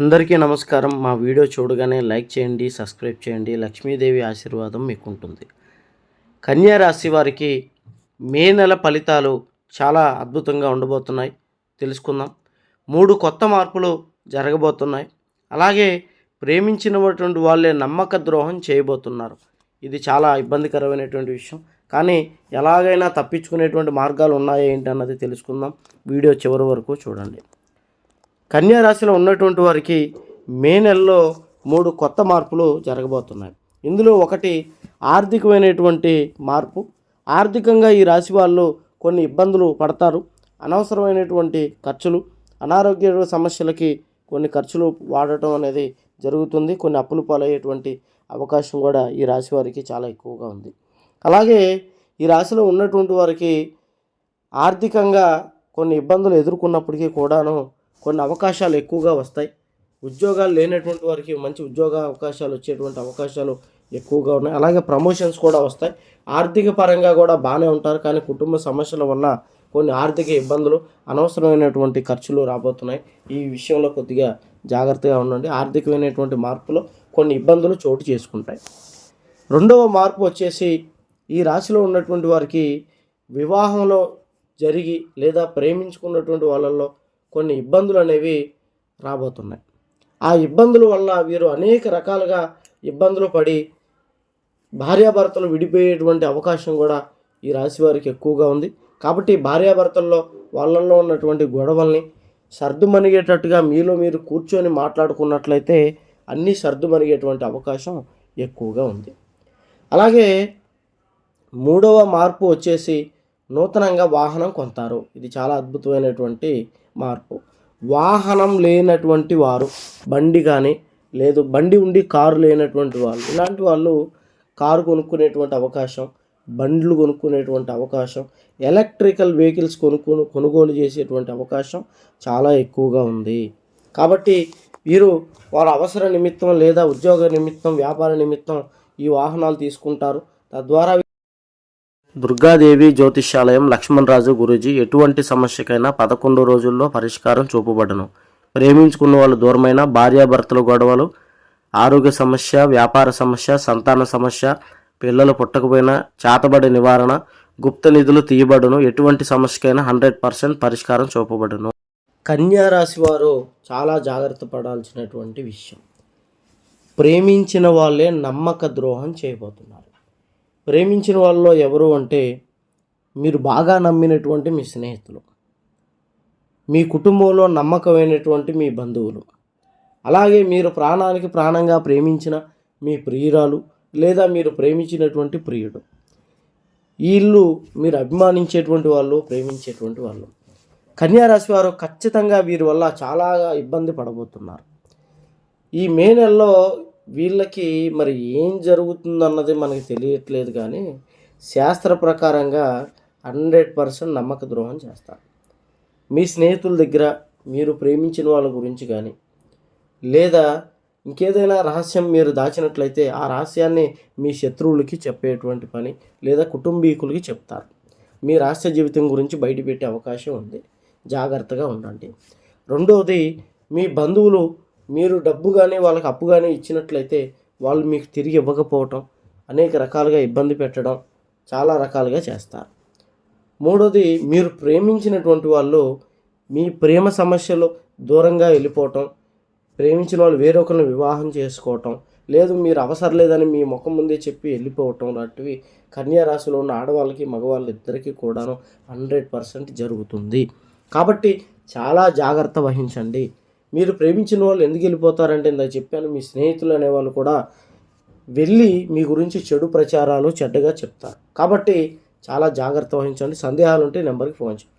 అందరికీ నమస్కారం. మా వీడియో చూడగానే లైక్ చేయండి సబ్స్క్రైబ్ చేయండి. లక్ష్మీదేవి ఆశీర్వాదం మీకు ఉంటుంది కన్యా రాశి వారికి మే నెల ఫలితాలు చాలా అద్భుతంగా ఉండబోతున్నాయి. తెలుసుకుందాం. మూడు కొత్త మార్పులు జరగబోతున్నాయి. అలాగే ప్రేమించినటువంటి వాళ్ళే నమ్మక ద్రోహం చేయబోతున్నారు. ఇది చాలా ఇబ్బందికరమైనటువంటి విషయం. కానీ ఎలాగైనా తప్పించుకునేటువంటి మార్గాలు ఉన్నాయా ఏంటి అన్నది తెలుసుకుందాం. వీడియో చివరి వరకు చూడండి. కన్యా రాశిలో ఉన్నటువంటి వారికి మే నెలలో మూడు కొత్త మార్పులు జరగబోతున్నాయి. ఇందులో ఒకటి ఆర్థికమైనటువంటి మార్పు. ఆర్థికంగా ఈ రాశి వాళ్ళు కొన్ని ఇబ్బందులు పడతారు. అనవసరమైనటువంటి ఖర్చులు అనారోగ్య సమస్యలకి కొన్ని ఖర్చులు వాడటం అనేది జరుగుతుంది. కొన్ని అప్పులు పాలయ్యేటువంటి అవకాశం కూడా ఈ రాశి వారికి చాలా ఎక్కువగా ఉంది. అలాగే ఈ రాశిలో ఉన్నటువంటి వారికి ఆర్థికంగా కొన్ని ఇబ్బందులు ఎదుర్కొన్నప్పటికీ కూడాను కొన్ని అవకాశాలు ఎక్కువగా వస్తాయి. ఉద్యోగాలు లేనటువంటి వారికి మంచి ఉద్యోగ అవకాశాలు వచ్చేటువంటి అవకాశాలు ఎక్కువగా ఉన్నాయి. అలాగే ప్రమోషన్స్ కూడా వస్తాయి. ఆర్థిక పరంగా కూడా బాగానే ఉంటారు. కానీ కుటుంబ సమస్యల వల్ల కొన్ని ఆర్థిక ఇబ్బందులు అనవసరమైనటువంటి ఖర్చులు రాబోతున్నాయి. ఈ విషయంలో కొద్దిగా జాగ్రత్తగా ఉండండి. ఆర్థికమైనటువంటి మార్పులో కొన్ని ఇబ్బందులు చోటు చేసుకుంటాయి. రెండవ మార్పు వచ్చేసి ఈ రాశిలో ఉన్నటువంటి వారికి వివాహంలో జరిగి లేదా ప్రేమించుకున్నటువంటి వాళ్ళల్లో కొన్ని ఇబ్బందులు అనేవి రాబోతున్నాయి. ఆ ఇబ్బందుల వల్ల వీరు అనేక రకాలుగా ఇబ్బందులు పడి భార్యాభర్తలు విడిపోయేటువంటి అవకాశం కూడా ఈ రాశి వారికి ఎక్కువగా ఉంది. కాబట్టి భార్యాభర్తల్లో వాళ్ళల్లో ఉన్నటువంటి గొడవల్ని సర్దుమణిగేటట్టుగా మీలో మీరు కూర్చొని మాట్లాడుకున్నట్లయితే అన్నీ సర్దుమణిగేటువంటి అవకాశం ఎక్కువగా ఉంది. అలాగే మూడవ మార్పు వచ్చేసి నూతనంగా వాహనం కొంటారు ఇది చాలా అద్భుతమైనటువంటి మార్పు. వాహనం లేనటువంటి వారు బండి కానీ లేదు బండి ఉండి కారు లేనటువంటి వాళ్ళు ఇలాంటి వాళ్ళు కారు కొనుక్కునేటువంటి అవకాశం బండ్లు కొనుక్కునేటువంటి అవకాశం ఎలక్ట్రికల్ వెహికల్స్ కొనుక్కు కొనుగోలు చేసేటువంటి అవకాశం చాలా ఎక్కువగా ఉంది. కాబట్టి వీరు వారి అవసర నిమిత్తం లేదా ఉద్యోగ నిమిత్తం వ్యాపార నిమిత్తం ఈ వాహనాలు తీసుకుంటారు. తద్వారా దుర్గాదేవి జ్యోతిష్యాలయం లక్ష్మణరాజు గురూజీ ఎటువంటి సమస్యకైనా పదకొండు రోజుల్లో పరిష్కారం చూపబడను. ప్రేమించుకున్న వాళ్ళు దూరమైన భార్యాభర్తల గొడవలు ఆరోగ్య సమస్య వ్యాపార సమస్య సంతాన సమస్య పిల్లలు పుట్టకపోయినా చేతబడి నివారణ గుప్త నిధులు తీయబడును. ఎటువంటి సమస్యకైనా హండ్రెడ్ పర్సెంట్ పరిష్కారం చూపబడును. కన్యా రాశి వారు చాలా జాగ్రత్త పడాల్సినటువంటి విషయం. ప్రేమించిన వాళ్ళే నమ్మక ద్రోహం చేయబోతున్నారు. ప్రేమించిన వాళ్ళలో ఎవరు అంటే మీరు బాగా నమ్మినటువంటి మీ స్నేహితులు. మీ కుటుంబంలో నమ్మకమైనటువంటి మీ బంధువులు. అలాగే మీరు ప్రాణానికి ప్రాణంగా ప్రేమించిన మీ ప్రియురాలు లేదా మీరు ప్రేమించినటువంటి ప్రియుడు. వీళ్ళు మీరు అభిమానించేటువంటి వాళ్ళు ప్రేమించేటువంటి వాళ్ళు. కన్యారాశి వారు ఖచ్చితంగా వీరి వల్ల చాలా ఇబ్బంది పడబోతున్నారు. ఈ మే నెలలో వీళ్ళకి మరి ఏం జరుగుతుందన్నది మనకి తెలియట్లేదు కానీ శాస్త్ర ప్రకారంగా హండ్రెడ్ పర్సెంట్ నమ్మక ద్రోహం చేస్తారు. మీ స్నేహితుల దగ్గర మీరు ప్రేమించిన వాళ్ళ గురించి కానీ లేదా ఇంకేదైనా రహస్యం మీరు దాచినట్లయితే ఆ రహస్యాన్ని మీ శత్రువులకి చెప్పేటువంటి పని లేదా కుటుంబీకులకి చెప్తారు. మీ రహస్య జీవితం గురించి బయటపెట్టే అవకాశం ఉంది. జాగ్రత్తగా ఉండండి. రెండవది మీ బంధువులు మీరు డబ్బు కానీ వాళ్ళకి అప్పు కానీ ఇచ్చినట్లయితే వాళ్ళు మీకు తిరిగి ఇవ్వకపోవటం అనేక రకాలుగా ఇబ్బంది పెట్టడం చాలా రకాలుగా చేస్తారు. మూడోది మీరు ప్రేమించినటువంటి వాళ్ళు మీ ప్రేమ సమస్యలు దూరంగా వెళ్ళిపోవటం ప్రేమించిన వాళ్ళు వేరొకరిని వివాహం చేసుకోవటం లేదు మీరు అవసరం లేదని మీ ముఖం ముందే చెప్పి వెళ్ళిపోవటం లాంటివి కన్యారాశిలో ఉన్న ఆడవాళ్ళకి మగవాళ్ళ ఇద్దరికీ కూడాను హండ్రెడ్ పర్సెంట్ జరుగుతుంది. కాబట్టి చాలా జాగ్రత్త వహించండి. మీరు ప్రేమించిన వాళ్ళు ఎందుకు వెళ్ళిపోతారంటే ఇందాక చెప్పాను మీ స్నేహితులు అనేవాళ్ళు కూడా వెళ్ళి మీ గురించి చెడు ప్రచారాలు చెడ్డగా చెప్తారు. కాబట్టి చాలా జాగ్రత్త వహించండి. సందేహాలు ఉంటే నెంబర్కి ఫోన్ చేయండి.